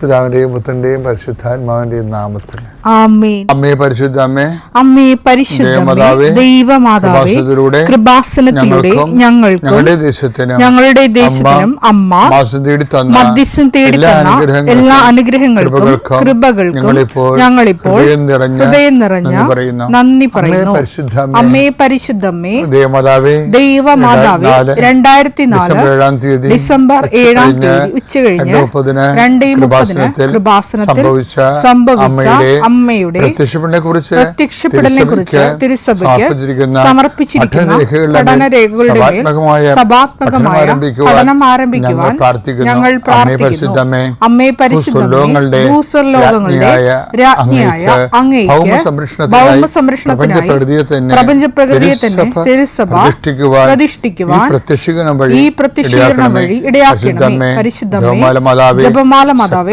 പിതാവിന്റെയും പുത്രന്റെയും പരിശുദ്ധാത്മാവിന്റെയും നാമത്തിൽ. അമ്മേ പരിശുദ്ധ അമ്മേ അമ്മേ പരിശുദ്ധമേ ദേവമാതാവേ, കൃപാസനത്തിലൂടെ ഞങ്ങൾക്കും ഞങ്ങൾക്കും ഞങ്ങളുടെ ദേശത്തിനും ഞങ്ങളുടെ ദേശത്തിനും അമ്മ മാസം തേടി തന്ന മധ്യസ്ഥം തേടി എല്ലാ അനുഗ്രഹങ്ങൾക്കും, എല്ലാ അനുഗ്രഹങ്ങൾക്കും കൃപകൾക്കും ഞങ്ങളിപ്പോൾ ഹൃദയം നിറഞ്ഞ ഹൃദയം നിറഞ്ഞ നന്ദി പറയുന്നു. അമ്മേ പരിശുദ്ധ അമ്മേ, പരിശുദ്ധമ്മേ ദേവമാതാവേ ദൈവമാതാവേ രണ്ടായിരത്തി നാല് ഡിസംബർ ഏഴാം തീയതി ഡിസംബർ ഏഴാം ഉച്ചകഴിഞ്ഞ് തീയതി ഉച്ചകഴിഞ്ഞ് രണ്ട് മുപ്പതിന് സംഭവിച്ച അമ്മയുടെ പ്രത്യക്ഷപ്പെടലിനെ കുറിച്ച് പ്രത്യക്ഷപ്പെടലിനെ കുറിച്ച് തിരുസഭയ്ക്ക് സമർപ്പിച്ചിരിക്കുന്ന പഠനരേഖകളുടെ മേൽ സഭാത്മകമായ പഠനം ആരംഭിക്കുവാൻ ഞങ്ങൾ പ്രാർത്ഥിക്കുന്നു. രാജ്ഞിയായ അങ്ങേക്ക് ഭൗമ സംരക്ഷണത്തിനായി തന്നെ തിരുസഭ പ്രതിഷ്ഠിക്കുവാൻ ഈ പ്രത്യക്ഷീകരണം വഴി ഇടയാക്കണമേ. പരിശുദ്ധമേ ജപമാല മാതാവേ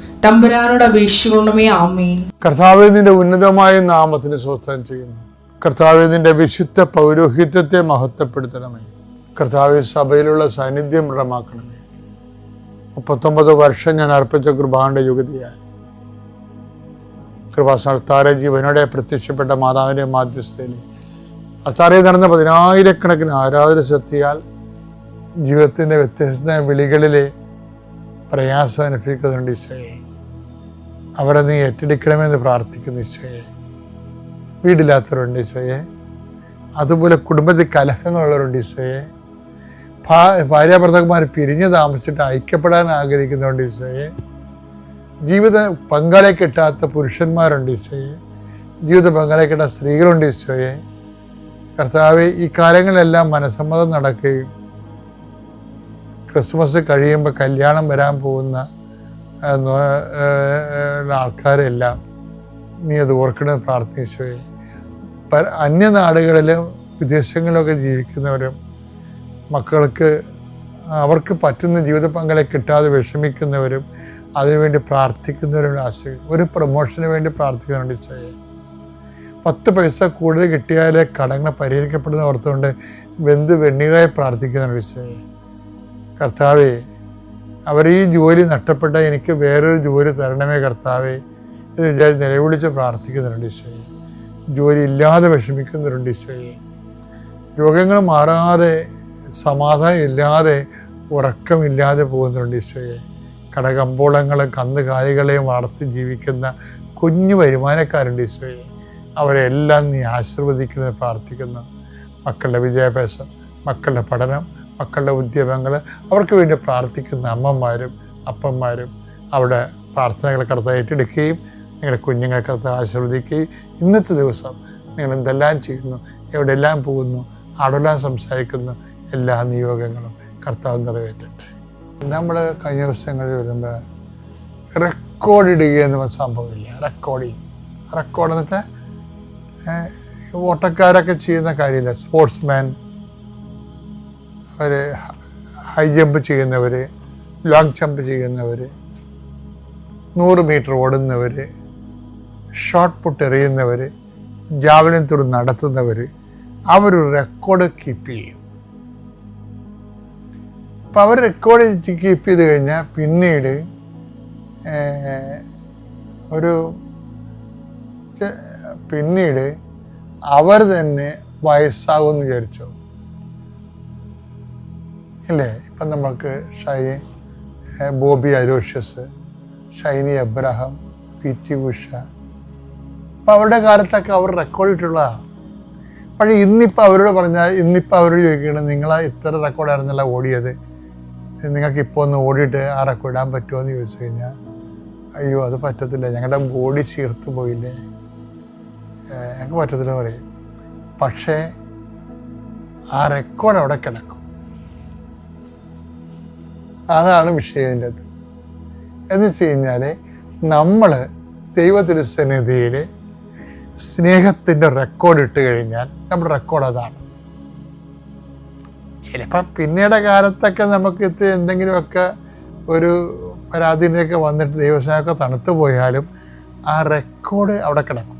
തമ്പുരാനോട് അപേക്ഷിക്കണമേ ആമേൻ. കർത്താവെ നിന്റെ ഉന്നതമായ നാമത്തിന് സ്വസ്ഥം ചെയ്യുന്നു. കർത്താവെ നിന്റെ വിശുദ്ധ പൗരോഹിത്യത്തെ മഹത്വപ്പെടുത്തണമേ. കർത്താവെ സഭയിലുള്ള സാന്നിധ്യം ദൃഢമാക്കണമേ. മുപ്പത്തൊമ്പത് വർഷം ഞാൻ അർപ്പിച്ച കൃപാന്റെ യുഗതിയാൽ. കൃപാസ്ഥാന ജീവനോടെ പ്രത്യക്ഷപ്പെട്ട മാതാവിന്റെ മാധ്യസ്ഥയിൽ അത്താറയിൽ നടന്ന പതിനായിരക്കണക്കിന് ആരാധന ശക്തിയാൽ ജീവിതത്തിന്റെ വ്യത്യസ്ത വിളികളിലെ പ്രയാസം അനുഭവിക്കുന്നുണ്ട് ഈശോയെ. അവരെ നീ ഏറ്റെടുക്കണമെന്ന് പ്രാർത്ഥിക്കുന്ന ഈശോയെ. വീടില്ലാത്തവരുണ്ട് ഈശോയെ. അതുപോലെ കുടുംബത്തിൽ കലഹങ്ങളുള്ളവരുണ്ട് ഈശോയെ. ഭാ ഭാര്യാഭർത്താക്കന്മാർ പിരിഞ്ഞ് താമസിച്ചിട്ട് ഐക്യപ്പെടാൻ ആഗ്രഹിക്കുന്നവരുണ്ട് ഈശോയെ. ജീവിത പങ്കാളിയെ കിട്ടാത്ത പുരുഷന്മാരുണ്ട് ഈശോയെ. ജീവിത പങ്കാളിയെ കിട്ടാത്ത സ്ത്രീകളുണ്ട് ഈശോയെ. കർത്താവ് ഈ കാലങ്ങളിലെല്ലാം മനസ്സമ്മതം നടക്കുകയും ക്രിസ്മസ് കഴിയുമ്പോൾ കല്യാണം വരാൻ പോകുന്ന ആൾക്കാരെല്ലാം നീ അത് ഓർക്കണമെന്ന് പ്രാർത്ഥിച്ചു പല അന്യനാടുകളിലും വിദേശങ്ങളിലൊക്കെ ജീവിക്കുന്നവരും മക്കൾക്ക് അവർക്ക് പറ്റുന്ന ജീവിത പങ്കാളെ കിട്ടാതെ വിഷമിക്കുന്നവരും അതിനുവേണ്ടി പ്രാർത്ഥിക്കുന്നവരും ആശയം. ഒരു പ്രൊമോഷന് വേണ്ടി പ്രാർത്ഥിക്കുന്നുണ്ട് ചെയ്യ പത്ത് പൈസ കൂടുതൽ കിട്ടിയാലേ കടങ്ങൾ പരിഹരിക്കപ്പെടുന്ന ഓർത്തുകൊണ്ട് വെന്ത് വെണ്ണീരായി പ്രാർത്ഥിക്കുന്നുണ്ട് ചെയ്യ കർത്താവേ അവർ ഈ ജോലി നഷ്ടപ്പെട്ട എനിക്ക് വേറൊരു ജോലി തരണമേ കർത്താവേ എന്ന് വിചാരിച്ച് നിലവിളിച്ച് പ്രാർത്ഥിക്കുന്നുണ്ട് ഈശോയെ. ജോലി ഇല്ലാതെ വിഷമിക്കുന്നവരുണ്ട് ഈശോയെ. രോഗങ്ങൾ മാറാതെ സമാധാനം ഇല്ലാതെ ഉറക്കമില്ലാതെ പോകുന്നുണ്ട് ഈശോയെ. കടകമ്പോളങ്ങളും കന്നുകാലികളെയും വളർത്തി ജീവിക്കുന്ന കുഞ്ഞു വരുമാനക്കാരുണ്ട് ഈശോയെ. അവരെല്ലാം നീ ആശീർവദിക്കുന്നത് പ്രാർത്ഥിക്കുന്നു. മക്കളുടെ വിദ്യാഭ്യാസം മക്കളുടെ പഠനം മക്കളുടെ ഉദ്യമങ്ങൾ അവർക്ക് വേണ്ടി പ്രാർത്ഥിക്കുന്ന അമ്മമാരും അപ്പന്മാരും അവിടെ പ്രാർത്ഥനകൾ കറുത്ത ഏറ്റെടുക്കുകയും നിങ്ങളുടെ കുഞ്ഞുങ്ങളെ കറുത്ത ആശീർവദിക്കുകയും ഇന്നത്തെ ദിവസം നിങ്ങൾ എന്തെല്ലാം ചെയ്യുന്നു എവിടെയെല്ലാം പോകുന്നു അവിടെല്ലാം സംസാരിക്കുന്നു എല്ലാ നിയോഗങ്ങളും കർത്താവ് നിറവേറ്റട്ടെ. നമ്മൾ കഴിഞ്ഞ ദിവസങ്ങളിൽ വരുമ്പോൾ റെക്കോർഡ് ഇടുക എന്ന് സംഭവമില്ല. റെക്കോർഡിങ് റെക്കോർഡ് എന്ന് വെച്ചാൽ ഓട്ടക്കാരൊക്കെ ചെയ്യുന്ന കാര്യമില്ല. സ്പോർട്സ്മാൻ അവർ ഹൈ ജമ്പ് ചെയ്യുന്നവർ ലോങ് ജമ്പ് ചെയ്യുന്നവർ നൂറ് മീറ്റർ ഓടുന്നവർ ഷോർട്ട് പുട്ട് എറിയുന്നവർ ജാവലിൻ തുറ നടത്തുന്നവർ അവർ റെക്കോർഡ് കീപ്പ് ചെയ്യും. അപ്പോൾ അവർ റെക്കോർഡ് കീപ്പ് ചെയ്ത് കഴിഞ്ഞാൽ പിന്നീട് ഒരു പിന്നീട് അവർ തന്നെ വയസ്സാകുമെന്ന് വിചാരിച്ചോ? ഇല്ലേ ഇപ്പം നമ്മൾക്ക് ഷൈ ബോബി അലോഷ്യസ് ഷൈനി അബ്രഹാം പി ടി ഉഷ. അപ്പം അവരുടെ കാലത്തൊക്കെ അവർ റെക്കോർഡ് ഇട്ടുള്ളതാണ്. പക്ഷേ ഇന്നിപ്പോൾ അവരോട് പറഞ്ഞാൽ ഇന്നിപ്പോൾ അവരോട് ചോദിക്കണം നിങ്ങൾ ഇത്ര റെക്കോർഡായിരുന്നല്ല ഓടിയത്? നിങ്ങൾക്ക് ഇപ്പോൾ ഒന്ന് ഓടിയിട്ട് ആ റെക്കോർഡ് ഇടാൻ പറ്റുമോ? എന്ന് ചോദിച്ചു കഴിഞ്ഞാൽ അയ്യോ അത് പറ്റത്തില്ല. ഞങ്ങളുടെ ബോഡി ചീർത്ത് പോയില്ലേ? ഞങ്ങൾക്ക് പറ്റത്തില്ല പറയും. പക്ഷേ ആ റെക്കോർഡ് അവിടെ കിടക്കും. അതാണ് വിഷയത്തിന്റെ അത് എന്ന് വെച്ച് കഴിഞ്ഞാൽ നമ്മൾ ദൈവത്തിന്റെ സന്നിധിയിൽ സ്നേഹത്തിന്റെ റെക്കോർഡ് ഇട്ട് കഴിഞ്ഞാൽ നമ്മുടെ റെക്കോർഡ് അതാണ്. ചിലപ്പോൾ പിന്നീട് കാലത്തൊക്കെ നമുക്ക് ഇത് എന്തെങ്കിലുമൊക്കെ ഒരു പരാതിയിലൊക്കെ വന്നിട്ട് ദൈവസ്നേഹമൊക്കെ തണുത്തു പോയാലും ആ റെക്കോർഡ് അവിടെ കിടക്കും.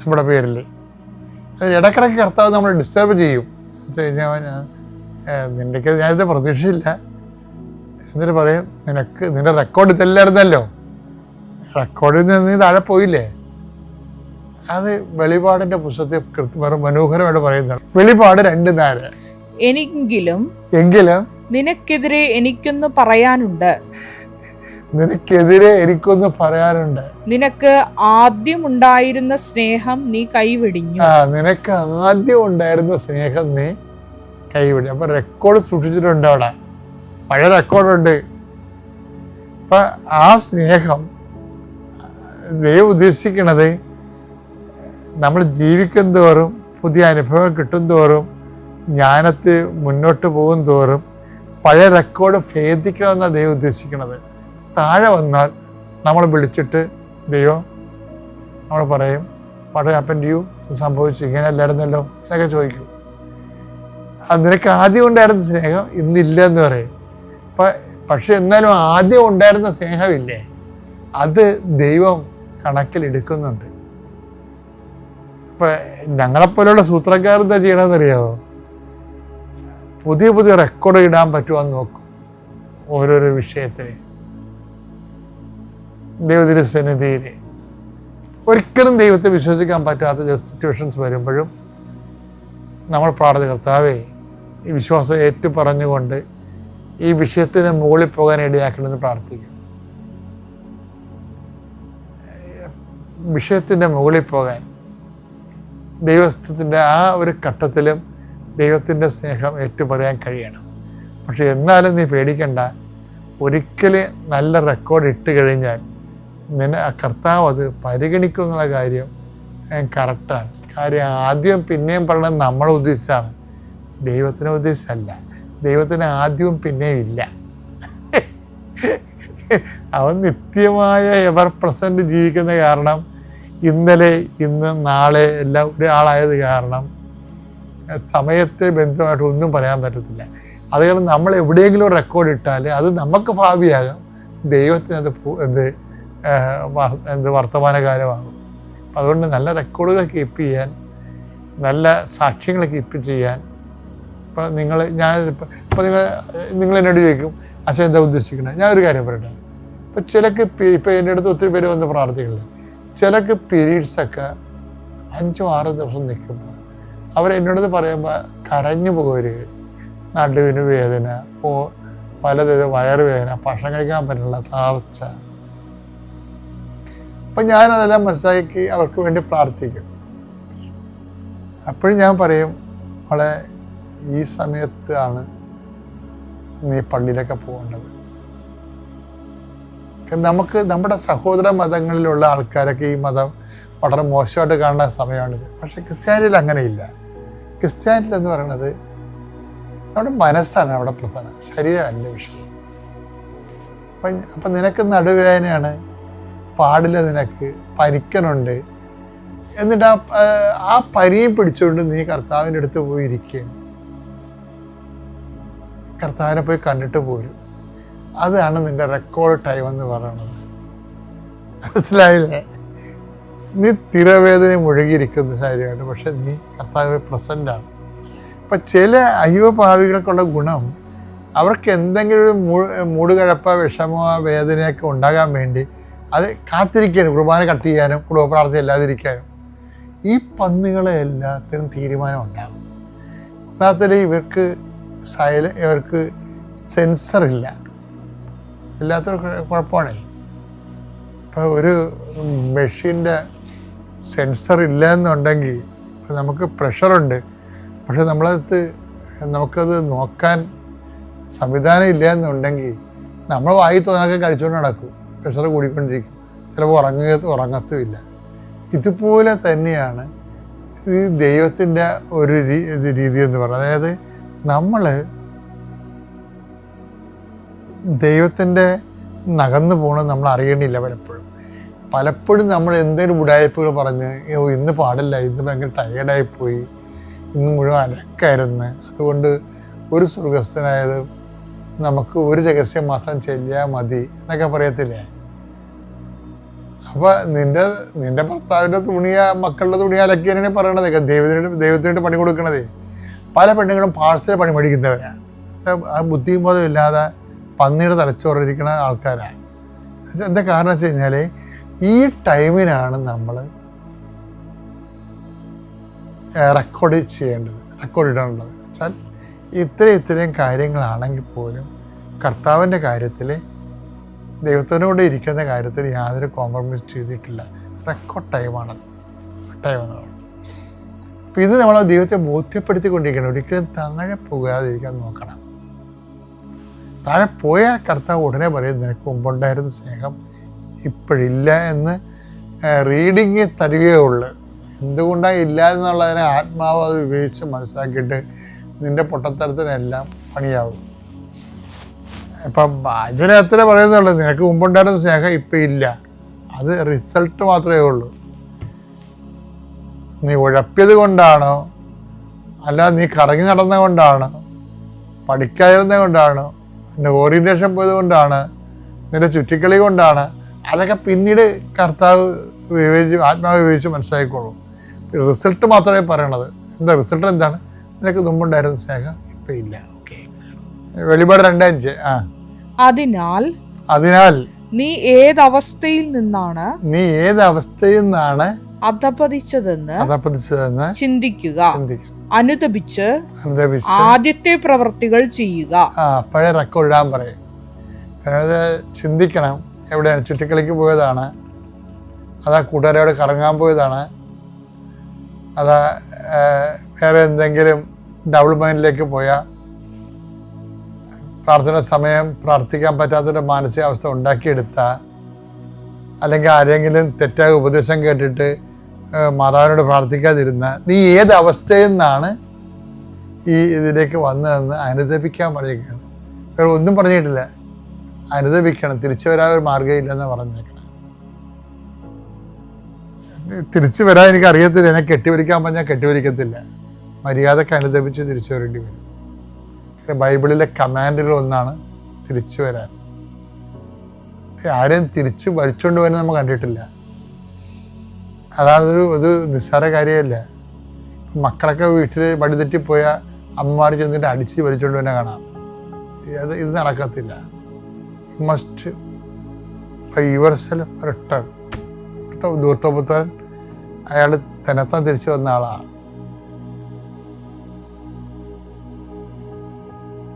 നമ്മുടെ പേരിൽ ഇടക്കിടക്ക് കർത്താവ് നമ്മൾ ഡിസ്റ്റർബ് ചെയ്യും. എന്ന് വെച്ച് കഴിഞ്ഞാൽ ഞാൻ നിന്റെ നിന്റെക്ക് ഞാനിത് പ്രതീക്ഷയില്ല എന്നിട്ട് പറയും? നിനക്ക് നിന്റെ റെക്കോർഡ് ഇതല്ലായിരുന്നല്ലോ. റെക്കോർഡിൽ നിന്ന് നീ താഴെ പോയില്ലേ? അത് വെളിപാടിന്റെ പുസ്തകത്തിൽ കൃത്യമായി മനോഹരമായിട്ട് പറയുന്നതാണ്. വെളിപാട് രണ്ട് നേരെ എനിക്കെങ്കിലും എങ്കിലും നിനക്കെതിരെ എനിക്കൊന്ന് പറയാനുണ്ട്. നിനക്കെതിരെ എനിക്കൊന്ന് പറയാനുണ്ട്. നിനക്ക് ആദ്യം ഉണ്ടായിരുന്ന സ്നേഹം നീ കൈവെടിഞ്ഞു. ആ നിനക്ക് ആദ്യം ഉണ്ടായിരുന്ന സ്നേഹം നീ കൈവിടി. അപ്പൊ റെക്കോർഡ് സൂക്ഷിച്ചിട്ടുണ്ട് അവിടെ. പഴയ റെക്കോർഡുണ്ട്. അപ്പൊ ആ സ്നേഹം ദൈവം ഉദ്ദേശിക്കണത് നമ്മൾ ജീവിക്കും തോറും പുതിയ അനുഭവം കിട്ടും തോറും ജ്ഞാനത്തിൽ മുന്നോട്ട് പോകും തോറും പഴയ റെക്കോർഡ് ഭേദിക്കണമെന്നാണ് ദൈവം ഉദ്ദേശിക്കുന്നത്. താഴെ വന്നാൽ നമ്മൾ വിളിച്ചിട്ട് ദൈവം നമ്മൾ പറയും വാട്ട് ഹാപ്പൻ ടു യു സംഭവിച്ചു? ഇങ്ങനെ അല്ലായിരുന്നല്ലോ? എന്നൊക്കെ ചോദിക്കും. അത് നിനക്ക് ആദ്യം ഉണ്ടായിരുന്ന സ്നേഹം ഇന്നില്ല എന്ന് പറയും. പക്ഷെ എന്നാലും ആദ്യം ഉണ്ടായിരുന്ന സ്നേഹമില്ലേ? അത് ദൈവം കണക്കിലെടുക്കുന്നുണ്ട് ഇപ്പം ഞങ്ങളെപ്പോലുള്ള സൂത്രക്കാർ എന്താ ചെയ്യണമെന്നറിയാമോ പുതിയ പുതിയ റെക്കോർഡ് ഇടാൻ പറ്റുമോ എന്ന് നോക്കും ഓരോരോ വിഷയത്തിന് ദൈവത്തിന്റെ സന്നിധിയിൽ ഒരിക്കലും ദൈവത്തെ വിശ്വസിക്കാൻ പറ്റാത്ത സിറ്റുവേഷൻസ് വരുമ്പോഴും നമ്മൾ പ്രാർത്ഥന കർത്താവേ ഈ വിശ്വാസം ഏറ്റു പറഞ്ഞുകൊണ്ട് ഈ വിഷയത്തിന് മുകളിൽ പോകാൻ ഇടയാക്കണമെന്ന് പ്രാർത്ഥിക്കും വിഷയത്തിന്റെ മുകളിൽ പോകാൻ ദൈവത്തിന്റെ ആ ഒരു ഘട്ടത്തിലും ദൈവത്തിന്റെ സ്നേഹം ഏറ്റുപറയാൻ കഴിയണം. പക്ഷെ എന്നാലും നീ പേടിക്കണ്ട. ഒരിക്കലും നല്ല റെക്കോർഡ് ഇട്ട് കഴിഞ്ഞാൽ നിന്നെ ആ കർത്താവ് അത് പരിഗണിക്കും എന്നുള്ള കാര്യം കറക്റ്റാണ് കാര്യം ആദ്യം പിന്നെയും പറയണത് നമ്മളെ ഉദ്ദേശിച്ചാണ്. ദൈവത്തിനെ ഉദ്ദേശിച്ചല്ല. ദൈവത്തിന് ആദ്യവും പിന്നെയും ഇല്ല. അവൻ നിത്യമായ എവർ പ്രസന്റ് ജീവിക്കുന്ന കാരണം ഇന്നലെ ഇന്ന് നാളെ എല്ലാം ഒരാളായത് കാരണം സമയത്തെ ബന്ധമായിട്ട് ഒന്നും പറയാൻ പറ്റത്തില്ല. അത് കാരണം നമ്മൾ എവിടെയെങ്കിലും റെക്കോർഡ് ഇട്ടാൽ അത് നമുക്ക് ഭാവിയാകാം. ദൈവത്തിന് അത് എന്ത് എന്ത് വർത്തമാനകാലമാകും. അതുകൊണ്ട് നല്ല റെക്കോർഡുകൾ കീപ്പ് ചെയ്യാൻ നല്ല സാക്ഷ്യങ്ങൾ കീപ്പ് ചെയ്യാൻ ഇപ്പം നിങ്ങൾ ഞാൻ ഇപ്പം നിങ്ങൾ നിങ്ങൾ എന്നോട് ചോദിക്കും അച്ഛൻ എന്താ ഉദ്ദേശിക്കുന്നത് ഞാൻ ഒരു കാര്യം പറയട്ടെ. ഇപ്പം ചിലക്ക് ഇപ്പം എന്റെ അടുത്ത് ഒത്തിരി പേര് വന്ന് പ്രാർത്ഥിക്കുന്നില്ല ചിലക്ക് പീരീഡ്സൊക്കെ അഞ്ചോ ആറോ ദിവസം നിൽക്കുമ്പോൾ അവർ എന്നോട് പറയുമ്പോൾ കരഞ്ഞു പോകരുത് നടുവിന് വേദന ഓ പലത് വയറുവേദന ഭക്ഷണം കഴിക്കാൻ പറ്റില്ല താർച്ച അപ്പം ഞാനതെല്ലാം മനസ്സിലാക്കി അവർക്ക് വേണ്ടി പ്രാർത്ഥിക്കും. അപ്പോഴും ഞാൻ പറയും അവളെ ഈ സമയത്താണ് നീ പള്ളിയിലൊക്കെ പോകേണ്ടത്. നമുക്ക് നമ്മുടെ സഹോദര മതങ്ങളിലുള്ള ആൾക്കാരൊക്കെ ഈ മതം വളരെ മോശമായിട്ട് കാണുന്ന സമയമാണിത് പക്ഷെ ക്രിസ്ത്യാനിയിൽ അങ്ങനെയില്ല. ക്രിസ്ത്യാനിൽ എന്ന് പറയുന്നത് നമ്മുടെ മനസ്സാണ് അവിടെ പ്രധാനം. ശരീരമല്ല വിഷയം. അപ്പം അപ്പം നിനക്ക് നടുവേദനയാണ് പാടില്ല നിനക്ക് പരിക്കനുണ്ട് എന്നിട്ട് ആ- ആ പരിയും പിടിച്ചുകൊണ്ട് നീ കർത്താവിന്റെ അടുത്ത് പോയി ഇരിക്കുകയാണ്. കർത്താവിനെ പോയി കണ്ടിട്ട് പോരും. അതാണ് നിന്റെ റെക്കോർഡ് ടൈം എന്ന് പറയുന്നത്. മനസ്സിലായില്ലേ? നീ തിരവേദന മുഴുകിയിരിക്കുന്ന കാര്യമാണ് പക്ഷെ നീ കർത്താവ് പ്രസന്റാണ് അപ്പം ചില അയ്യോഭാവികൾക്കുള്ള ഗുണം അവർക്ക് എന്തെങ്കിലും ഒരു മൂടുകഴപ്പ വിഷമോ വേദനയൊക്കെ ഉണ്ടാകാൻ വേണ്ടി അത് കാത്തിരിക്കാനും കുർബാന കട്ട് ചെയ്യാനും കുടുംബ പ്രാർത്ഥന ഇല്ലാതിരിക്കാനും ഈ പന്നികളെ എല്ലാത്തിനും തീരുമാനം ഉണ്ടാകും ഒന്നാമത്തെ ഇവർക്ക് സൈല ഇവർക്ക് സെൻസർ ഇല്ല ഇല്ലാത്തൊരു കുഴപ്പമാണ്. ഇപ്പോൾ ഒരു മെഷീന്റെ സെൻസർ ഇല്ല എന്നുണ്ടെങ്കിൽ ഇപ്പോൾ നമുക്ക് പ്രഷറുണ്ട്. പക്ഷെ നമ്മളത് നമുക്കത് നോക്കാൻ സംവിധാനം ഇല്ല എന്നുണ്ടെങ്കിൽ നമ്മൾ വായി തോന്നൊക്കെ കഴിച്ചുകൊണ്ട് നടക്കും. പ്രഷർ കൂടിക്കൊണ്ടിരിക്കും. ചിലപ്പോൾ ഉറങ്ങ ഉറങ്ങത്തുമില്ല. ഇതുപോലെ തന്നെയാണ് ഈ ദൈവത്തിന്റെ ഒരു രീതി എന്ന് പറയുന്നത്. അതായത് നമ്മൾ ദൈവത്തിന്റെ നകന്നു പോകണമെന്ന് നമ്മൾ അറിയണില്ല പലപ്പോഴും. പലപ്പോഴും നമ്മൾ എന്തെങ്കിലും ഉടായ്പകൾ പറഞ്ഞ് ഓ ഇന്ന് പാടില്ല ഇന്ന് ഭയങ്കര ടയേർഡായിപ്പോയി ഇന്ന് മുഴുവൻ അനക്കായിരുന്നു. അതുകൊണ്ട് ഒരു സ്വർഗസ്ഥനായത് നമുക്ക് ഒരു രഹസ്യം മാത്രം ചെല്ലിയാൽ മതി എന്നൊക്കെ പറയത്തില്ലേ? അപ്പോൾ നിന്റെ നിന്റെ ഭർത്താവിന്റെ തുണിയാ മക്കളുടെ തുണിയാലൊക്കെ അലക്കിയാണ് പറയണത് ദൈവത്തിനോട് ദൈവത്തിനോട് പണി കൊടുക്കണതേ. പല പെണ്ണുങ്ങളും പാഴ്സൽ പണി മേടിക്കുന്നവരാണ്. ബുദ്ധിയും ബോധം ഇല്ലാതെ പന്നിയുടെ തലച്ചോറിരിക്കുന്ന ആൾക്കാരാണ്. എന്താ കാരണം വെച്ച് കഴിഞ്ഞാൽ ഈ ടൈമിനാണ് നമ്മൾ റെക്കോർഡ് ചെയ്യേണ്ടത് റെക്കോർഡ് ഇടേണ്ടത് വെച്ചാൽ ഇത്ര ഇത്രയും കാര്യങ്ങളാണെങ്കിൽ പോലും കർത്താവിന്റെ കാര്യത്തിൽ ദൈവത്തിനോട് ഇരിക്കുന്ന കാര്യത്തിൽ യാതൊരു കോംപ്രമൈസ് ചെയ്തിട്ടില്ല. റെക്കോർഡ് ടൈമാണത് ടൈമാണ്. അപ്പം ഇത് നമ്മൾ ദൈവത്തെ ബോധ്യപ്പെടുത്തിക്കൊണ്ടിരിക്കണം. ഒരിക്കലും താഴെ പോകാതിരിക്കാൻ നോക്കണം. താഴെ പോയാൽ കർത്താവ് ഉടനെ പറയും നിനക്ക് മുമ്പുണ്ടായിരുന്ന സ്നേഹം ഇപ്പോഴില്ല എന്ന് റീഡിങ് തരികയുള്ളൂ എന്തുകൊണ്ടാണ് ഇല്ല എന്നുള്ളതിനെ ആത്മാവ് അത് ഉപയോഗിച്ച് മനസ്സിലാക്കിയിട്ട് നിന്റെ പൊട്ടത്തരത്തിനെല്ലാം പണിയാവും. ഇപ്പം അതിന് എത്ര പറയുന്നുള്ളൂ നിനക്ക് മുമ്പുണ്ടായിരുന്ന സ്നേഹം ഇപ്പം ഇല്ല. അത് റിസൾട്ട് മാത്രമേ ഉള്ളൂ. നീ ഉഴപ്പിയത് കൊണ്ടാണോ അല്ല നീ കറങ്ങി നടന്നത് കൊണ്ടാണോ പഠിക്കാതിരുന്നത് കൊണ്ടാണ് നിന്റെ ഓറിയന്റേഷൻ പോയത് കൊണ്ടാണ് നിന്റെ ചുറ്റിക്കളി കൊണ്ടാണ്. അതൊക്കെ പിന്നീട് കർത്താവ് വിവേചി ആത്മാവ് വിവേചിച്ച് മനസ്സിലാക്കിക്കോളൂ. റിസൾട്ട് മാത്രമേ പറയണത്. എന്താ റിസൾട്ട് എന്താണ്? നിനക്ക് മുമ്പുണ്ടായിരുന്ന സ്നേഹം ഇപ്പം ഇല്ല. ഓക്കെ വെളിപാട് രണ്ടഞ്ച് ആ. അതിനാൽ അതിനാൽ നീ ഏത് അവസ്ഥയിൽ നിന്നാണ് നീ ഏത് അവസ്ഥയിൽ നിന്നാണ് അധപതിച്ചതെന്ന് അധപതിച്ചതെന്ന് ചിന്തിക്കുക. അനുദപിച്ച് ആദ്യത്തെ പ്രവർത്തികൾ ചെയ്യുക. ആ പഴയ റെക്കോർഡ് ഇടാൻ പറയും. അതായത് ചിന്തിക്കണം. എവിടെയാണ്? ചുറ്റിക്കളിക്ക് പോയതാണ്. അതാ കൂട്ടുകാരോട് കറങ്ങാൻ പോയതാണ്. അതാ വേറെ എന്തെങ്കിലും ഡബിൾ മൈൻഡിലേക്ക് പോയാൽ പ്രാർത്ഥന സമയം പ്രാർത്ഥിക്കാൻ പറ്റാത്തൊരു മാനസികാവസ്ഥ ഉണ്ടാക്കിയെടുത്ത. അല്ലെങ്കിൽ ആരെങ്കിലും തെറ്റായ ഉപദേശം കേട്ടിട്ട് മാതാവിനോട് പ്രാർത്ഥിക്കാതിരുന്ന നീ ഏത് അവസ്ഥയിൽ നിന്നാണ് ഈ ഇതിലേക്ക് വന്നതെന്ന് അനുദപിക്കാൻ പറയുകയാണ്. വേറെ ഒന്നും പറഞ്ഞിട്ടില്ല. അനുദപിക്കണം. തിരിച്ചു വരാൻ ഒരു മാർഗമില്ലെന്ന് പറഞ്ഞേക്കണം. തിരിച്ചു വരാൻ എനിക്ക് അറിയത്തില്ല. എന്നെ കെട്ടിപിടിക്കാൻ പറഞ്ഞാൽ കെട്ടിപിടിക്കത്തില്ല മര്യാദയ്ക്ക് അനുദപിച്ച് തിരിച്ചു വരേണ്ടി വരും. ബൈബിളിലെ കമാൻഡുകൾ ഒന്നാണ് തിരിച്ചു വരാൻ. ആരെയും തിരിച്ച് വലിച്ചുകൊണ്ട് വരുന്നത് നമ്മൾ കണ്ടിട്ടില്ല. അതാണ് ഒരു നിസ്സാര കാര്യമല്ല? മക്കളൊക്കെ വീട്ടിൽ വഴി തെറ്റിപ്പോയാൽ അമ്മമാർ ചെന്നിട്ട് അടിച്ച് വലിച്ചുകൊണ്ട് തന്നെ കാണാം. അത് ഇത് നടക്കത്തില്ല. മസ്റ്റ് യുവർ സെൽഫ് റിട്ടേൺ ദൂർത്തപുത്രൻ അയാൾ തന്നെത്താൻ തിരിച്ചു വന്ന ആളാണ്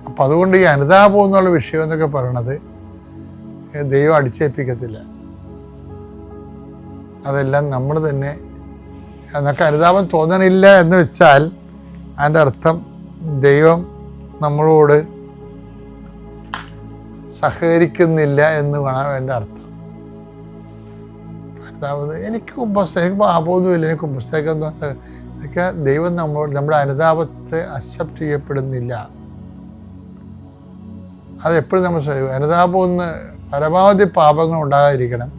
അപ്പം അതുകൊണ്ട് ഈ അനുതാപം എന്നുള്ള വിഷയം എന്നൊക്കെ പറയണത് ദൈവം അടിച്ചേൽപ്പിക്കത്തില്ല. അതെല്ലാം നമ്മൾ തന്നെ എന്നൊക്കെ അനുതാപം തോന്നണില്ല എന്ന് വെച്ചാൽ അതിന്റെ അർത്ഥം ദൈവം നമ്മളോട് സഹകരിക്കുന്നില്ല എന്ന് വേണം എന്റെ അർത്ഥം. അനുതാപം എനിക്ക് കുമ്പസ്തേക്ക് പാപമൊന്നുമില്ല എനിക്ക് കുമ്പസ്തേക്ക് ഒക്കെ ദൈവം നമ്മളോട് നമ്മുടെ അനുതാപത്തെ അക്സെപ്റ്റ് ചെയ്യപ്പെടുന്നില്ല. അതെപ്പോഴും നമ്മൾ അനുതാപം ഒന്ന് പരമാവധി പാപങ്ങൾ ഉണ്ടാകാതിരിക്കണം.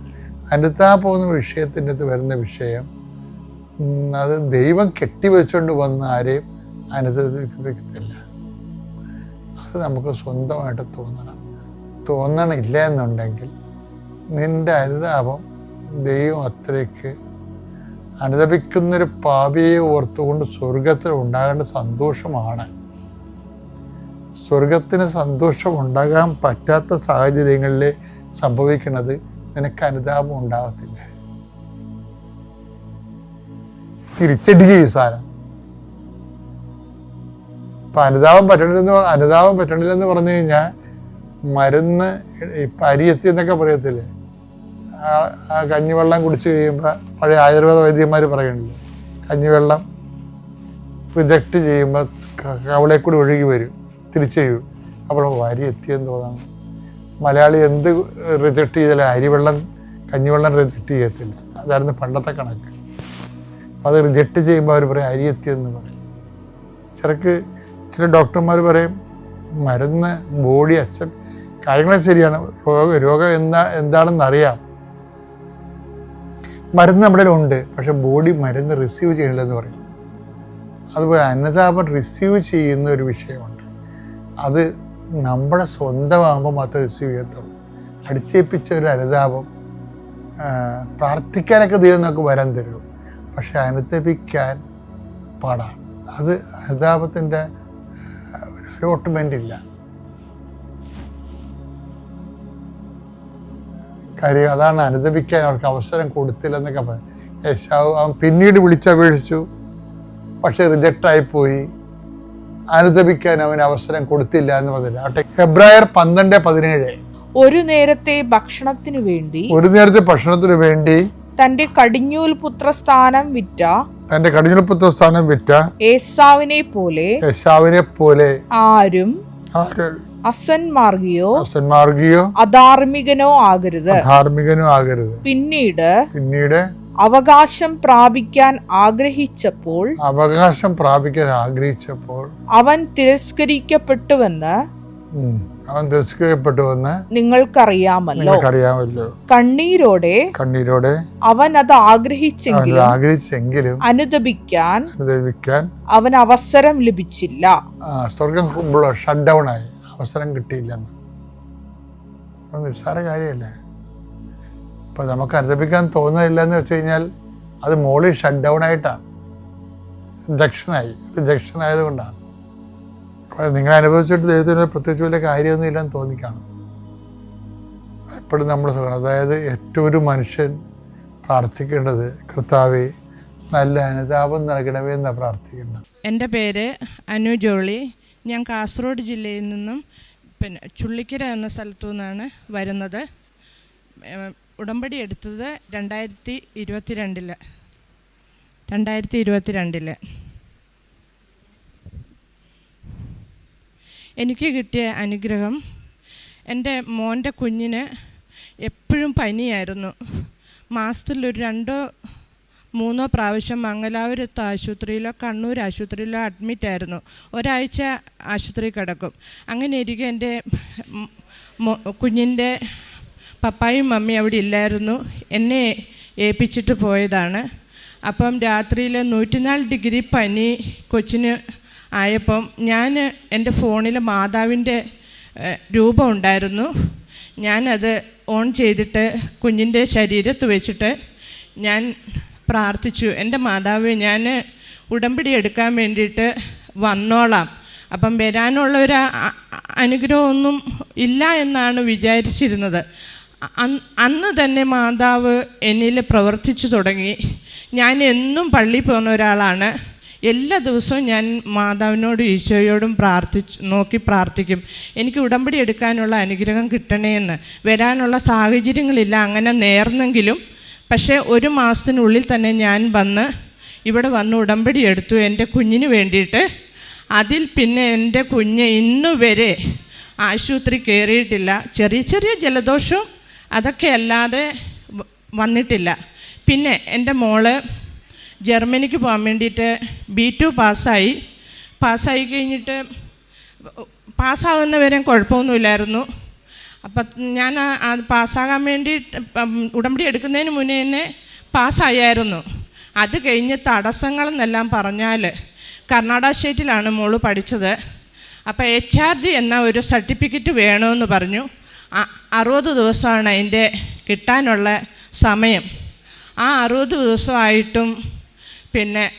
അനുതാപം പോകുന്ന വിഷയത്തിന്റെ അകത്ത് വരുന്ന വിഷയം അത് ദൈവം കെട്ടിവെച്ചുകൊണ്ട് വന്ന ആരെയും അനുദപിക്കത്തില്ല അത് നമുക്ക് സ്വന്തമായിട്ട് തോന്നണം. തോന്നണില്ല എന്നുണ്ടെങ്കിൽ നിന്റെ അനുതാപം ദൈവം അത്രയ്ക്ക് അനുദപിക്കുന്നൊരു പാപിയെ ഓർത്തുകൊണ്ട് സ്വർഗത്തിൽ ഉണ്ടാകേണ്ട സന്തോഷമാണ്. സ്വർഗത്തിന് സന്തോഷം ഉണ്ടാകാൻ പറ്റാത്ത സാഹചര്യങ്ങളിൽ സംഭവിക്കുന്നത് നിനക്ക് അനുതാപം ഉണ്ടാകത്തില്ല. തിരിച്ചടിക്ക് ഈ സാധനം. ഇപ്പൊ അനുതാപം പറ്റണില്ലെന്ന് പറ- അനുതാപം പറ്റണില്ലെന്ന് പറഞ്ഞു കഴിഞ്ഞാൽ മരുന്ന് ഇപ്പൊ അരിയെത്തി എന്നൊക്കെ പറയത്തില്ലേ? ആ- കഞ്ഞിവെള്ളം കുടിച്ചു കഴിയുമ്പോൾ പഴയ ആയുർവേദ വൈദ്യന്മാർ പറയണില്ല കഞ്ഞിവെള്ളം റിജക്റ്റ് ചെയ്യുമ്പോൾ കവളെ കൂടി ഒഴുകി വരും. തിരിച്ചു അപ്പോൾ വരി എത്തിയെന്ന് തോന്നുന്നു മലയാളി എന്ത് റിജക്റ്റ് ചെയ്താലും അരിവെള്ളം കഞ്ഞിവെള്ളം റിജക്റ്റ് ചെയ്യത്തില്ല. അതായിരുന്നു പണ്ടത്തെ കണക്ക്. അത് റിജക്റ്റ് ചെയ്യുമ്പോൾ അവർ പറയും അരി എത്തിയെന്ന് പറയും. ചിലക്ക് ചില ഡോക്ടർമാർ പറയും മരുന്ന് ബോഡി അക്സെപ്റ്റ് കാര്യങ്ങൾ ശരിയാണ്. രോഗ രോഗം എന്താ എന്താണെന്ന് അറിയാം മരുന്ന് നമ്മുടെ ഉണ്ട് പക്ഷെ ബോഡി മരുന്ന് റിസീവ് ചെയ്യണില്ലെന്ന് പറയും. അതുപോലെ അന്നതാപം റിസീവ് ചെയ്യുന്ന ഒരു വിഷയമുണ്ട്. അത് നമ്മുടെ സ്വന്തമാകുമ്പോൾ മാത്രമേ റിസീവ് ചെയ്യത്തുള്ളൂ. അടിച്ചേൽപ്പിച്ച ഒരു അനുതാപം പ്രാർത്ഥിക്കാനൊക്കെ ദൈവം നമുക്ക് വരം തരും. പക്ഷെ അനുദപിക്കാൻ പാടാണ്. അത് അനുതാപത്തിന്റെ ഒരു അലോട്ട്മെന്റ് ഇല്ല. കാര്യം അതാണ് അനുദപിക്കാൻ അവർക്ക് അവസരം കൊടുത്തില്ലെന്നൊക്കെ പറയാം യേശാവ് അവൻ പിന്നീട് വിളിച്ചപേക്ഷിച്ചു. പക്ഷെ റിജക്റ്റായി പോയി അനുദപിക്കാൻ അവന് അവസരം കൊടുത്തില്ല എന്ന് പറഞ്ഞില്ല. ആട്ടെ ഫെബ്രുവരി പന്ത്രണ്ട് പതിനേഴ്. ഒരു നേരത്തെ ഭക്ഷണത്തിനു വേണ്ടി ഒരു നേരത്തെ ഭക്ഷണത്തിന് വേണ്ടി തന്റെ കടിഞ്ഞൂൽ പുത്ര സ്ഥാനം വിറ്റ തന്റെ കടിഞ്ഞൂൽ പുത്ര സ്ഥാനം വിറ്റ ഏസാവിനെ പോലെ ഏസാവിനെ പോലെ ആരും ആര്? അസന്മാർഗിയോ അസന്മാർഗിയോ അധാർമികനോ ആകരുത്. അധാർമികനോ ആകരുത്. പിന്നീട് പിന്നീട് അവകാശം പ്രാപിക്കാൻ ആഗ്രഹിച്ചപ്പോൾ അവകാശം പ്രാപിക്കാൻ ആഗ്രഹിച്ചപ്പോൾ അവൻ തിരസ്കരിക്കപ്പെട്ടുവെന്ന് അവൻ തിരസ്കരിക്കപ്പെട്ടുവെന്ന് നിങ്ങൾക്കറിയാമല്ലോ. നിങ്ങൾക്കറിയാമല്ലോ. കണ്ണീരോടെ കണ്ണീരോടെ അവൻ അത് ആഗ്രഹിച്ചെങ്കിലും ആഗ്രഹിച്ചെങ്കിലും അനുദപിക്കാൻ അനുദപിക്കാൻ അവൻ അവസരം ലഭിച്ചില്ല. സ്വർഗം ഷട്ട് ഡൗൺ ആയി. അവസരം കിട്ടിയില്ല നിസ്സാര കാര്യമല്ലേ? ഇപ്പൊ നമുക്ക് അനുദപിക്കാൻ തോന്നുന്നില്ല എന്ന് വെച്ച് കഴിഞ്ഞാൽ അത് മോളി ഷട്ട് ഡൗൺ ആയിട്ടാണ്. റിജക്ഷനായി ജക്ഷൻ ആയതുകൊണ്ടാണ് അപ്പോൾ നിങ്ങൾ അനുഭവിച്ചിട്ട് ദൈവത്തിന് പ്രത്യേകിച്ച് വലിയ കാര്യമൊന്നും ഇല്ലെന്ന് തോന്നിക്കാണ്. എപ്പോഴും നമ്മൾ സുഖം അതായത് ഏറ്റവും ഒരു മനുഷ്യൻ പ്രാർത്ഥിക്കേണ്ടത് കർത്താവെ നല്ല അനുതാപം നൽകണമേ എന്നാണ് പ്രാർത്ഥിക്കേണ്ടത്. എന്റെ പേര് അനു ജോളി. ഞാൻ കാസർഗോഡ് ജില്ലയിൽ നിന്നും പിന്നെ ചുള്ളിക്കര എന്ന സ്ഥലത്തു നിന്നാണ് വരുന്നത്. ഉടമ്പടി എടുത്തത് രണ്ടായിരത്തി ഇരുപത്തി രണ്ടിൽ രണ്ടായിരത്തി ഇരുപത്തി എനിക്ക് കിട്ടിയ അനുഗ്രഹം എന്റെ മോന്റെ കുഞ്ഞിന് എപ്പോഴും പനിയായിരുന്നു. മാസത്തിൽ ഒരു രണ്ടോ മൂന്നോ പ്രാവശ്യം മംഗലാപുരത്ത് ആശുപത്രിയിലോ കണ്ണൂർ ആശുപത്രിയിലോ അഡ്മിറ്റായിരുന്നു ഒരാഴ്ച ആശുപത്രി കിടക്കും. അങ്ങനെ ഇരിക്കെ എന്റെ കുഞ്ഞിന്റെ പപ്പായും മമ്മി അവിടെ ഇല്ലായിരുന്നു. എന്നെ ഏൽപ്പിച്ചിട്ട് പോയതാണ്. അപ്പം രാത്രിയിൽ നൂറ്റിനാല് ഡിഗ്രി പനി കൊച്ചിന് ആയപ്പം ഞാൻ എന്റെ ഫോണിൽ മാതാവിന്റെ രൂപം ഉണ്ടായിരുന്നു. ഞാനത് ഓൺ ചെയ്തിട്ട് കുഞ്ഞിന്റെ ശരീരത്ത് വെച്ചിട്ട് ഞാൻ പ്രാർത്ഥിച്ചു. എന്റെ മാതാവ് ഞാൻ ഉടമ്പടി എടുക്കാൻ വേണ്ടിയിട്ട് വന്നോളാം. അപ്പം വരാനുള്ള ഒരു അനുഗ്രഹമൊന്നും ഇല്ല എന്നാണ് വിചാരിച്ചിരുന്നത്. അന്ന് തന്നെ മാതാവ് എന്നിൽ പ്രവർത്തിച്ചു തുടങ്ങി. ഞാൻ എന്നും പള്ളി പോകുന്ന ഒരാളാണ്. എല്ലാ ദിവസവും ഞാൻ മാതാവിനോടും ഈശോയോടും പ്രാർത്ഥിച്ച് നോക്കി പ്രാർത്ഥിക്കും. എനിക്ക് ഉടമ്പടി എടുക്കാനുള്ള അനുഗ്രഹം കിട്ടണേന്ന്. വരാനുള്ള സാഹചര്യങ്ങളില്ല അങ്ങനെ നേർന്നെങ്കിലും. പക്ഷേ ഒരു മാസത്തിനുള്ളിൽ തന്നെ ഞാൻ വന്ന് ഇവിടെ വന്ന് ഉടമ്പടി എടുത്തു എന്റെ കുഞ്ഞിന് വേണ്ടിയിട്ട്. അതിൽ പിന്നെ എന്റെ കുഞ്ഞ് ഇന്നുവരെ ആശുപത്രി കയറിയിട്ടില്ല. ചെറിയ ചെറിയ ജലദോഷവും അതൊക്കെ അല്ലാതെ വന്നിട്ടില്ല. പിന്നെ എന്റെ മോൾ ജർമ്മനിക്ക് പോകാൻ വേണ്ടിയിട്ട് ബി ടു പാസ്സായി. പാസ്സായി കഴിഞ്ഞിട്ട് പാസ്സാവുന്നവരെ കുഴപ്പമൊന്നുമില്ലായിരുന്നു. അപ്പം ഞാൻ പാസ്സാകാൻ വേണ്ടി ഉടമ്പടി എടുക്കുന്നതിന് മുന്നേ തന്നെ പാസ്സായായിരുന്നു. അത് കഴിഞ്ഞ് തടസ്സങ്ങളെന്നെല്ലാം പറഞ്ഞാൽ കർണാടക സ്റ്റേറ്റിലാണ് മോൾ പഠിച്ചത്. അപ്പോൾ എച്ച് ആർ ഡി എന്ന ഒരു സർട്ടിഫിക്കറ്റ് വേണമെന്ന് പറഞ്ഞു. അറുപത് ദിവസമാണ് അതിന്റെ കിട്ടാനുള്ള സമയം. ആ അറുപത് ദിവസമായിട്ടും പിന്നെ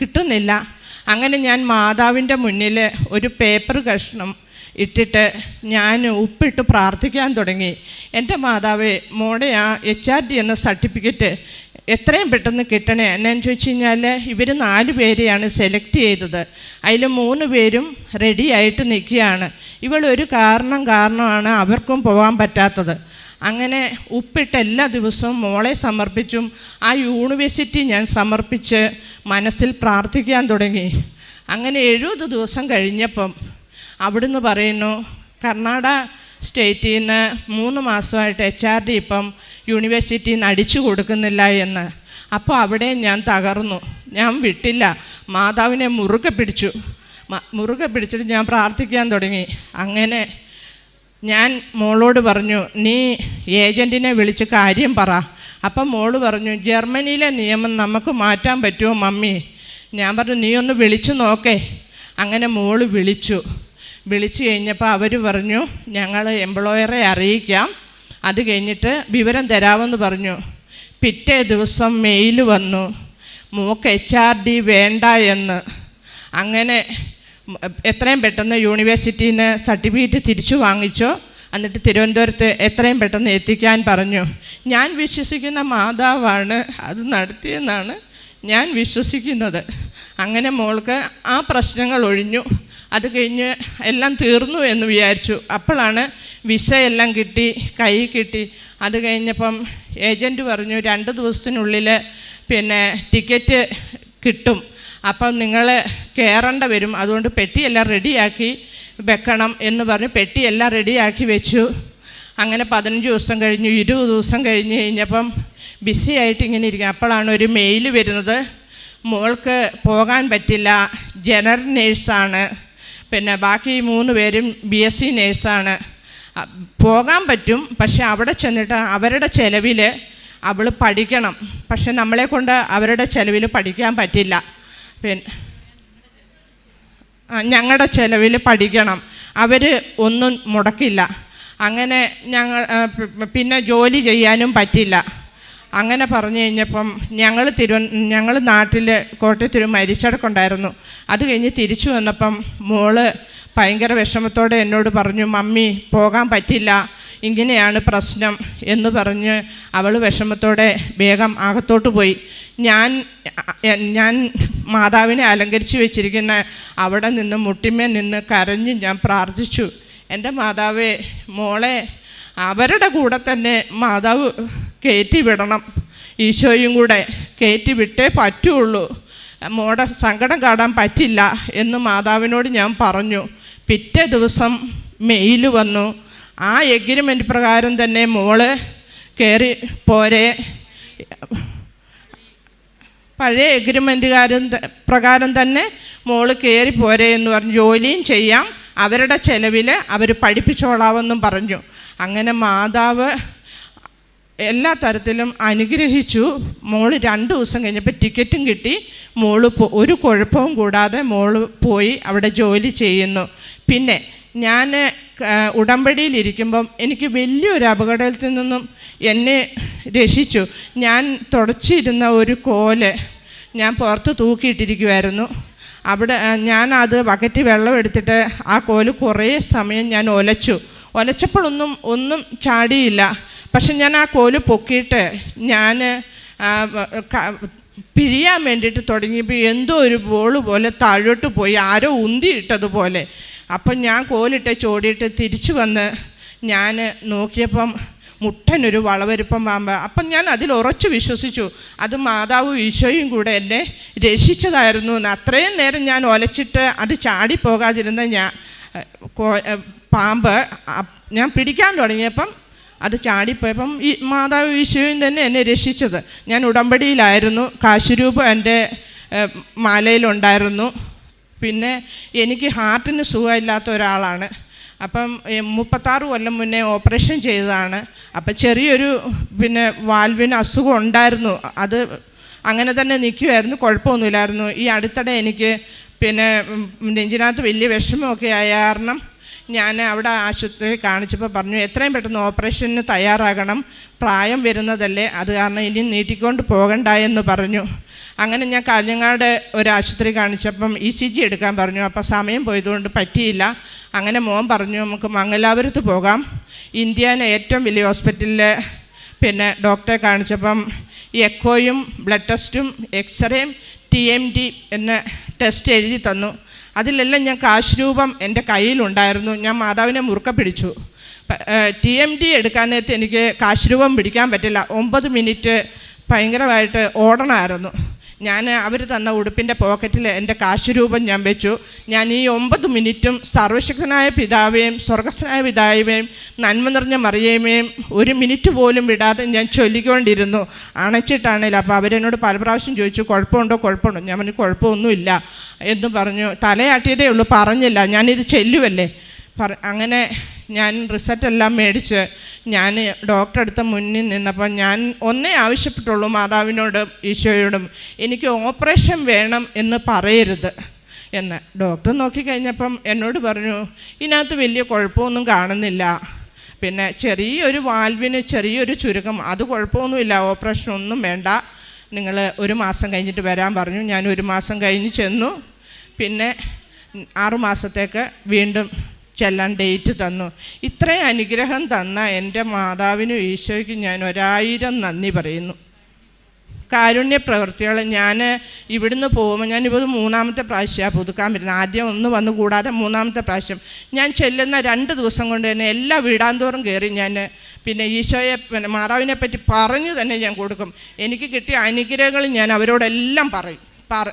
കിട്ടുന്നില്ല. അങ്ങനെ ഞാൻ മാതാവിന്റെ മുന്നിൽ ഒരു പേപ്പർ കഷ്ണം ഇട്ടിട്ട് ഞാൻ ഉപ്പിട്ട് പ്രാർത്ഥിക്കാൻ തുടങ്ങി. എന്റെ മാതാവ് മോടെ ആ എച്ച് ആർ ഡി എന്ന സർട്ടിഫിക്കറ്റ് എത്രയും പെട്ടെന്ന് കിട്ടണേ. എന്നാന്ന് ചോദിച്ചു കഴിഞ്ഞാൽ ഇവർ നാല് പേരെയാണ് സെലക്ട് ചെയ്തത്. അതിൽ മൂന്ന് പേരും റെഡി ആയിട്ട് നിൽക്കുകയാണ്. ഇവൾ ഒരു കാരണം കാരണമാണ് അവർക്കും പോകാൻ പറ്റാത്തത്. അങ്ങനെ ഉപ്പിട്ട് എല്ലാ ദിവസവും മോളെ സമർപ്പിച്ചും ആ യൂണിവേഴ്സിറ്റി ഞാൻ സമർപ്പിച്ച് മനസ്സിൽ പ്രാർത്ഥിക്കാൻ തുടങ്ങി. അങ്ങനെ എഴുപത് ദിവസം കഴിഞ്ഞപ്പം അവിടുന്ന് പറയുന്നു കർണാടക സ്റ്റേറ്റിൽ നിന്ന് മൂന്ന് മാസമായിട്ട് എച്ച് ആർ ഡി ഇപ്പം യൂണിവേഴ്സിറ്റിയിൽ നിന്ന് അടിച്ചു കൊടുക്കുന്നില്ല എന്ന്. അപ്പോൾ അവിടെ ഞാൻ തകർന്നു. ഞാൻ വിട്ടില്ല. മാതാവിനെ മുറുകെ പിടിച്ചു. മുറുകെ പിടിച്ചിട്ട് ഞാൻ പ്രാർത്ഥിക്കാൻ തുടങ്ങി. അങ്ങനെ ഞാൻ മോളോട് പറഞ്ഞു നീ ഏജന്റിനെ വിളിച്ച് കാര്യം പറ. അപ്പം മോൾ പറഞ്ഞു ജർമ്മനിയിലെ നിയമം നമുക്ക് മാറ്റാൻ പറ്റുമോ മമ്മി? ഞാൻ പറഞ്ഞു നീ ഒന്ന് വിളിച്ചു നോക്കേ. അങ്ങനെ മോൾ വിളിച്ചു. വിളിച്ചു കഴിഞ്ഞപ്പോൾ അവർ പറഞ്ഞു ഞങ്ങൾ എംപ്ലോയറെ അറിയിക്കാം. അത് കഴിഞ്ഞിട്ട് വിവരം തരാമെന്ന് പറഞ്ഞു. പിറ്റേ ദിവസം മെയിൽ വന്നു. മൂക്ക് എച്ച് ആർ ഡി വേണ്ട എന്ന്. അങ്ങനെ എത്രയും പെട്ടെന്ന് യൂണിവേഴ്സിറ്റിയിൽ നിന്ന് സർട്ടിഫിക്കറ്റ് തിരിച്ചു വാങ്ങിച്ചോ. എന്നിട്ട് തിരുവനന്തപുരത്ത് എത്രയും പെട്ടെന്ന് എത്തിക്കാൻ പറഞ്ഞു. ഞാൻ വിശ്വസിക്കുന്ന മാതാവാണ് അത് നടത്തിയെന്നാണ് ഞാൻ വിശ്വസിക്കുന്നത്. അങ്ങനെ മോൾക്ക് ആ പ്രശ്നങ്ങൾ ഒഴിഞ്ഞു. അത് കഴിഞ്ഞ് എല്ലാം തീർന്നു എന്ന് വിചാരിച്ചു. അപ്പോഴാണ് വിസ എല്ലാം കിട്ടി കൈ കിട്ടി. അത് കഴിഞ്ഞപ്പം ഏജന്റ് പറഞ്ഞു രണ്ട് ദിവസത്തിനുള്ളിൽ പിന്നെ ടിക്കറ്റ് കിട്ടും. അപ്പം നിങ്ങൾ കയറേണ്ട വരും. അതുകൊണ്ട് പെട്ടിയെല്ലാം റെഡിയാക്കി വെക്കണം എന്ന് പറഞ്ഞ് പെട്ടിയെല്ലാം റെഡിയാക്കി വെച്ചു. അങ്ങനെ പതിനഞ്ച് ദിവസം കഴിഞ്ഞു. ഇരുപത് ദിവസം കഴിഞ്ഞ് കഴിഞ്ഞപ്പം ബിസി ആയിട്ട് ഇങ്ങനെ ഇരിക്കുക അപ്പോഴാണ് ഒരു മെയിൽ വരുന്നത്. മോൾക്ക് പോകാൻ പറ്റില്ല. ജനറൽ നേഴ്സാണ് പിന്നെ ബാക്കി മൂന്ന് പേരും ബി എസ് സി നേഴ്സാണ് പോകാൻ പറ്റും. പക്ഷെ അവിടെ ചെന്നിട്ട് അവരുടെ ചിലവിൽ അവൾ പഠിക്കണം. പക്ഷെ നമ്മളെ കൊണ്ട് അവരുടെ ചിലവിൽ പഠിക്കാൻ പറ്റില്ല. പിന്നെ ഞങ്ങളുടെ ചിലവിൽ പഠിക്കണം. അവർ ഒന്നും മുടക്കില്ല. അങ്ങനെ ഞങ്ങൾ പിന്നെ ജോലി ചെയ്യാനും പറ്റില്ല. അങ്ങനെ പറഞ്ഞു കഴിഞ്ഞപ്പം ഞങ്ങൾ തിരു ഞങ്ങൾ നാട്ടിൽ കോട്ടയത്തൊരു മരിച്ചടക്കുണ്ടായിരുന്നു. അത് കഴിഞ്ഞ് തിരിച്ചു വന്നപ്പം മോൾ ഭയങ്കര വിഷമത്തോടെ എന്നോട് പറഞ്ഞു മമ്മി പോകാൻ പറ്റില്ല. ഇങ്ങനെയാണ് പ്രശ്നം. എന്ന് പറഞ്ഞ് അവൾ വിഷമത്തോടെ വേഗം അകത്തോട്ട് പോയി. ഞാൻ ഞാൻ മാതാവിനെ അലങ്കരിച്ച് വെച്ചിരിക്കുന്ന അവിടെ നിന്ന് മുട്ടിമേ നിന്ന് കരഞ്ഞ് ഞാൻ പ്രാർത്ഥിച്ചു. എന്റെ മാതാവേ മോളെ അവരുടെ കൂടെ തന്നെ മാതാവ് കയറ്റി വിടണം ഈശോയും കൂടെ കയറ്റി വിട്ടേ പറ്റുള്ളൂ. മോടെ സങ്കടം കാടാൻ പറ്റില്ല എന്ന് മാതാവിനോട് ഞാൻ പറഞ്ഞു. പിറ്റേ ദിവസം മെയിൽ വന്നു. ആ എഗ്രിമെന്റ് പ്രകാരം തന്നെ മോൾ കയറി പോരെ. പഴയ എഗ്രിമെന്റുകാരും പ്രകാരം തന്നെ മോൾ കയറി പോരെ എന്ന് പറഞ്ഞു. ജോലിയും ചെയ്യാം. അവരുടെ ചെലവിൽ അവർ പഠിപ്പിച്ചോളാമെന്നും പറഞ്ഞു. അങ്ങനെ മാതാവ് എല്ലാ തരത്തിലും അനുഗ്രഹിച്ചു. മോൾ രണ്ട് ദിവസം കഴിഞ്ഞപ്പോൾ ടിക്കറ്റും കിട്ടി. മോൾ ഒരു കുഴപ്പവും കൂടാതെ മോൾ പോയി അവിടെ ജോലി ചെയ്യുന്നു. പിന്നെ ഞാൻ ഉടമ്പടിയിലിരിക്കുമ്പം എനിക്ക് വലിയൊരു അപകടത്തിൽ നിന്നും എന്നെ രക്ഷിച്ചു. ഞാൻ തുടച്ചിരുന്ന ഒരു കോൽ ഞാൻ പുറത്ത് തൂക്കിയിട്ടിരിക്കുമായിരുന്നു അവിടെ ഞാൻ ഞാനത് ബക്കറ്റ് വെള്ളം എടുത്തിട്ട് ആ കോൽ കുറേ സമയം ഞാൻ ഒലച്ചു. ഒലച്ചപ്പോഴൊന്നും ഒന്നും ചാടിയില്ല. പക്ഷെ ഞാൻ ആ കോൽ പൊക്കിയിട്ട് ഞാൻ പിരിയാൻ വേണ്ടിയിട്ട് തുടങ്ങിയപ്പോൾ എന്തോ ഒരു ബോൾ പോലെ താഴോട്ട് പോയി ആരോ ഉന്തിയിട്ടതുപോലെ. അപ്പം ഞാൻ കോലിട്ട് ചോടിയിട്ട് തിരിച്ചു വന്ന് ഞാൻ നോക്കിയപ്പം മുട്ടനൊരു വളവരുപ്പം പാമ്പ്. അപ്പം ഞാൻ അതിൽ ഉറച്ചു വിശ്വസിച്ചു അത് മാതാവും ഈശോയും കൂടെ എന്നെ രക്ഷിച്ചതായിരുന്നു എന്ന്. അത്രയും നേരം ഞാൻ ഒലച്ചിട്ട് അത് ചാടിപ്പോകാതിരുന്ന ഞാൻ പാമ്പ് ഞാൻ പിടിക്കാൻ തുടങ്ങിയപ്പം അത് ചാടിപ്പോയപ്പം ഈ മാതാവ് ഈശോയും തന്നെ എന്നെ രക്ഷിച്ചത്. ഞാൻ ഉടമ്പടിയിലായിരുന്നു. കാശുരൂപം എന്റെ മാലയിലുണ്ടായിരുന്നു. പിന്നെ എനിക്ക് ഹാർട്ടിന് സുഖമില്ലാത്ത ഒരാളാണ്. അപ്പം മുപ്പത്താറ് കൊല്ലം മുന്നേ ഓപ്പറേഷൻ ചെയ്തതാണ്. അപ്പം ചെറിയൊരു പിന്നെ വാൽവിന് അസുഖം ഉണ്ടായിരുന്നു. അത് അങ്ങനെ തന്നെ നിൽക്കുമായിരുന്നു കുഴപ്പമൊന്നുമില്ലായിരുന്നു. ഈ അടുത്തിടെ എനിക്ക് പിന്നെ നെഞ്ചിനകത്ത് വലിയ വിഷമമൊക്കെ ആയ കാരണം ഞാൻ അവിടെ ആശുപത്രിയിൽ കാണിച്ചപ്പോൾ പറഞ്ഞു എത്രയും പെട്ടെന്ന് ഓപ്പറേഷന് തയ്യാറാകണം. പ്രായം വരുന്നതല്ലേ. അത് കാരണം ഇനി നീട്ടിക്കൊണ്ട് പോകണ്ട എന്ന് പറഞ്ഞു. അങ്ങനെ ഞാൻ കാഞ്ഞങ്ങാട് ഒരു ആശുപത്രി കാണിച്ചപ്പം ഇ സി ജി എടുക്കാൻ പറഞ്ഞു. അപ്പോൾ സമയം പോയതുകൊണ്ട് പറ്റിയില്ല. അങ്ങനെ മോൻ പറഞ്ഞു നമുക്ക് മംഗലാപുരത്ത് പോകാം. ഇന്ത്യയിലെ ഏറ്റവും വലിയ ഹോസ്പിറ്റലിൽ പിന്നെ ഡോക്ടറെ കാണിച്ചപ്പം എക്കോയും ബ്ലഡ് ടെസ്റ്റും എക്സ്റേയും ടി എം ഡി എന്ന ടെസ്റ്റ് എഴുതി തന്നു. അതിലെല്ലാം ഞാൻ കാശ് രൂപം എന്റെ കയ്യിലുണ്ടായിരുന്നു. ഞാൻ മാതാവിനെ മുറുക്ക പിടിച്ചു. ടി എം ഡി എടുക്കാൻ നേരത്തെ എനിക്ക് കാശ് രൂപം പിടിക്കാൻ പറ്റില്ല. ഒമ്പത് മിനിറ്റ് ഭയങ്കരമായിട്ട് ഓടണമായിരുന്നു. ഞാൻ അവർ തന്ന ഉടുപ്പിന്റെ പോക്കറ്റിൽ എന്റെ കാശ് രൂപം ഞാൻ വെച്ചു. ഞാൻ ഈ ഒമ്പത് മിനിറ്റും സർവശക്തനായ പിതാവേയും സ്വർഗസ്ഥനായ പിതാവേയും നന്മ നിറഞ്ഞ മറിയേമേയും ഒരു മിനിറ്റ് പോലും വിടാതെ ഞാൻ ചൊല്ലിക്കൊണ്ടിരുന്നു. അണച്ചിട്ടാണേലും അപ്പോൾ അവരെന്നോട് പല പ്രാവശ്യം ചോദിച്ചു കുഴപ്പമുണ്ടോ? കുഴപ്പമുണ്ടോ? ഞാൻ പറഞ്ഞു കുഴപ്പമൊന്നുമില്ല. എന്ന് പറഞ്ഞു. തലയാട്ടിയതേ ഉള്ളൂ പറഞ്ഞില്ല. ഞാനിത് ചെല്ലുവല്ലേ? പറ അങ്ങനെ ഞാൻ റിസൾട്ടെല്ലാം മേടിച്ച് ഞാൻ ഡോക്ടറെ അടുത്ത മുന്നിൽ നിന്നപ്പോൾ ഞാൻ ഒന്നേ ആവശ്യപ്പെട്ടുള്ളൂ മാതാവിനോടും ഈശോയോടും എനിക്ക് ഓപ്പറേഷൻ വേണം എന്ന് പറയരുത് എന്ന്. ഡോക്ടർ നോക്കിക്കഴിഞ്ഞപ്പം എന്നോട് പറഞ്ഞു ഇതിനകത്ത് വലിയ കുഴപ്പമൊന്നും കാണുന്നില്ല. പിന്നെ ചെറിയൊരു വാൽവിന് ചെറിയൊരു ചുരുക്കം അത് കുഴപ്പമൊന്നുമില്ല ഓപ്പറേഷൻ ഒന്നും വേണ്ട. നിങ്ങൾ ഒരു മാസം കഴിഞ്ഞിട്ട് വരാൻ പറഞ്ഞു. ഞാൻ ഒരു മാസം കഴിഞ്ഞ് ചെന്നു. പിന്നെ ആറുമാസത്തേക്ക് വീണ്ടും ചെല്ലാൻ ഡേറ്റ് തന്നു. ഇത്രയും അനുഗ്രഹം തന്ന എന്റെ മാതാവിനും ഈശോയ്ക്കും ഞാൻ ഒരായിരം നന്ദി പറയുന്നു. കാരുണ്യ പ്രവൃത്തികൾ ഞാൻ ഇവിടുന്ന് പോകുമ്പോൾ ഞാനിപ്പോൾ മൂന്നാമത്തെ പ്രാവശ്യമാണ് പുതുക്കാൻ വരുന്നത്. ആദ്യം ഒന്ന് വന്നു കൂടാതെ മൂന്നാമത്തെ പ്രാവശ്യം. ഞാൻ ചെല്ലുന്ന രണ്ട് ദിവസം കൊണ്ട് തന്നെ എല്ലാ വീടാന്തോറും കയറി ഞാൻ പിന്നെ ഈശോയെ പിന്നെ മാതാവിനെ പറ്റി പറഞ്ഞു തന്നെ ഞാൻ കൊടുക്കും. എനിക്ക് കിട്ടിയ അനുഗ്രഹങ്ങൾ ഞാൻ അവരോടെല്ലാം പറയും. പറ